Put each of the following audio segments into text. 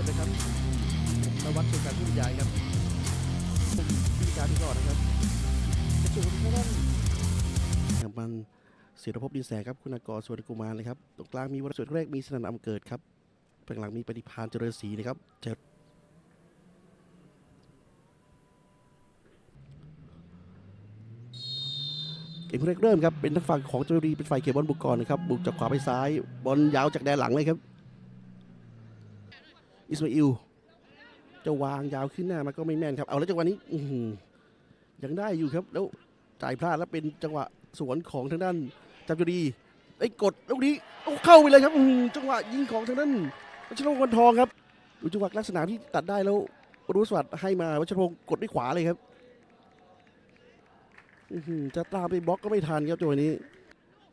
พนะครับนวัดเป็นการผู้บรรยายครับผมพิการที่ก่อนนะครับกระจุกที่ด้านมันเสียรภพดินแสครับ คุณกรสวนกุมารเลยครับ ตรงกลางมีวัส่วนแรกมีสนันอำเกิดครับข้างหลังมีปฏิพานเจริญศรีนะครับเจอเกมแรกเริ่มครับ เป็นทางฝั่งของเจริญเป็นฝ่ายเก็บบอลบุกก่อนนะครับ บุกจากขวาไปซ้าย บอลยาวจากแดนหลังเลยครับ อิสมาอิลจะวางยาวขึ้นหน้ามันก็ไม่แม่นครับ เอาแล้วจังหวะนี้อื้อหือยังได้อยู่ครับ แล้วจ่ายพลาดแล้วเป็นจังหวะสวนของทางด้านจับจุดีไอ้กดลูกนี้โอ้เข้าไปเลยครับอื้อหือจังหวะยิงของทางด้านวัชรพงศ์วันทองครับดูจังหวะลักษณะที่ตัดได้แล้วรู้สวัสดิ์ให้มาวัชรพงศ์กดด้วยขวาเลยครับอื้อหือจะตามไปบล็อกก็ไม่ทันครับจังหวะนี้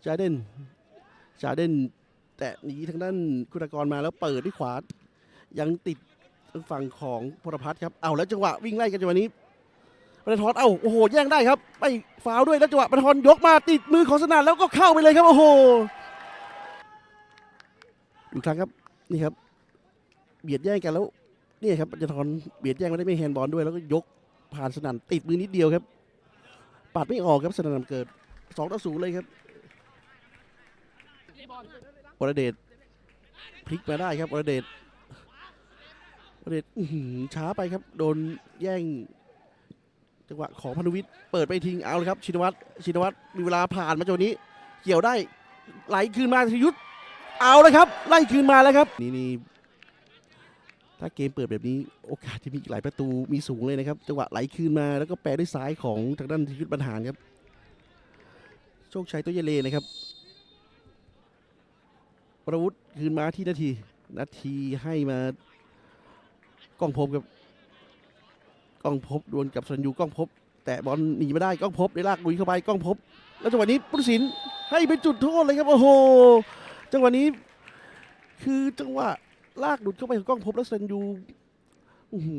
จาเดนจาเดนแตะหนีทางด้านคุณากรมาแล้วเปิดด้วยขวา ยังติดฝั่งของพลพัฒน์ครับเอาแล้วจังหวะวิ่งไล่กันจังหวะนี้ปนทอนเอาโอ้โหแย่งได้ครับไปฟาวด้วยแล้วจังหวะปนทอนยกมาติดมือของสนานแล้วก็เข้าไปเลยครับโอ้โหอีกครั้งครับนี่ครับ เบียดแย่งกันแล้วนี่ครับปนทอนเบียดแย่งไม่ได้ไม่แฮนด์บอลด้วยแล้วก็ยกผ่านสนานติดมือนิดเดียวครับปัดไม่ออกครับสนานเกิดสองต่อศูนย์เลยครับวรเดชพลิกมาได้ครับวรเดช เด็นอื้อหือช้าไปครับ โดนแย่ง จังหวะของพนุวิทย์เปิดไปทิ้งเอาเลยครับ ชินวัตรชินวัตรมีเวลาผ่านมาจนนี้ เกี่ยวได้ไหลคืนมาธยุทธเอาเลยครับ ไล่คืนมาแล้วครับ นี่นี่ถ้าเกมเปิดแบบนี้โอกาสที่มีหลายประตูมีสูงเลยนะครับ จังหวะไหลคืนมาแล้วก็แปรด้วยซ้ายของทางด้านธยุทธบรรหารครับ โชคชัยตัวเยเลนะครับประวุฒิคืนมาที่นาที นาทีให้มา กล้องพบครับกล้องพบดวลกับสัญญูกล้องพบ แต่บอลหนีไม่ได้กล้องพบได้ลากลุยเข้าไปกล้องพบ แล้วจังหวะนี้พุทธศิลป์ให้เป็นจุดโทษเลยครับโอ้โหจังหวะนี้ คือจังหวะลากหลุดเข้าไปของกล้องพบแล้วสัญญูอือฮึ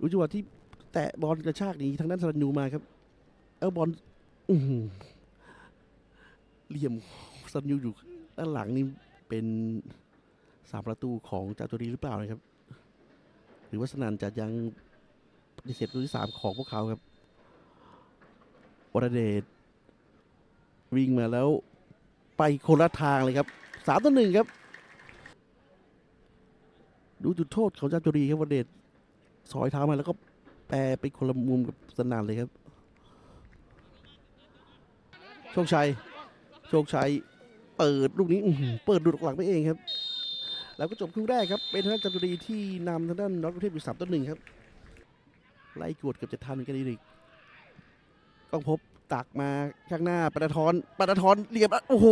อุจังหวะที่แตะบอลกระชากหนีทางด้านสัญญูมาครับแล้วบอลอือหือเหลี่ยมสัญญูอยู่ด้านหลังนี่เป็น สามประตูของจาตุรีหรือเปล่านะครับ หรือว่าสนันจะยังปฏิเสธประตูที่สามของพวกเขาครับวรเดชวิ่งมาแล้วไปคนละทางเลยครับสามต่อหนึ่งครับ ดูจุดโทษของจาตุรีครับวรเดชสอยเท้ามาแล้วก็แปรไปคนละมุมกับสนันเลยครับ โชคชัย โชคชัย เปิดลูกนี้เปิดดูดออกหลังไปเองครับ แล้วก็จบครึ่งแรกครับ เป็นทางด้านจันทบุรีที่นำทางด้านน็อตประเทศอยู่สามต่อหนึ่งครับ ไล่กวดเกับจะทันกันอีกต้องพบตักมาข้างหน้าปนทรปนทรเหลี่ยมโอ้โห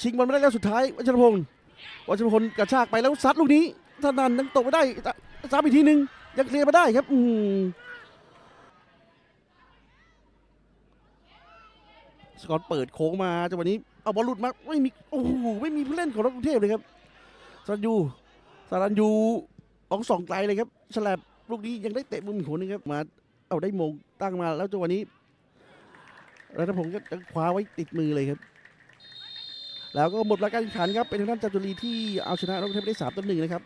ชิงบอลไม่ได้แล้วสุดท้ายวัชรพงศ์วัชรพงศ์กระชากไปแล้วซัดลูกนี้ธนันยังตกไม่ได้ซ้ำอีกทีหนึ่งยังเคลียร์มาได้ครับ อืมสกอร์เปิดโค้งมาจังหวะนี้เอาบอลหลุดมาไม่มีโอ้โหไม่มีผู้เล่นของรถกรุงเทพเลยครับ สรันยูสรันยูออกสองไกลเลยครับฉลับลูกนี้ยังได้เตะมุมอีกหัวนึงครับมาเอาได้มงตั้งมาแล้วจังหวะนี้รัตพงศ์ก็จะคว้าไว้ติดมือเลยครับ แล้วก็หมดรายการแข่งขันครับเป็นทางด้านจัตุรีที่เอาชนะนกเทพได้สามต่อหนึ่งนะครับ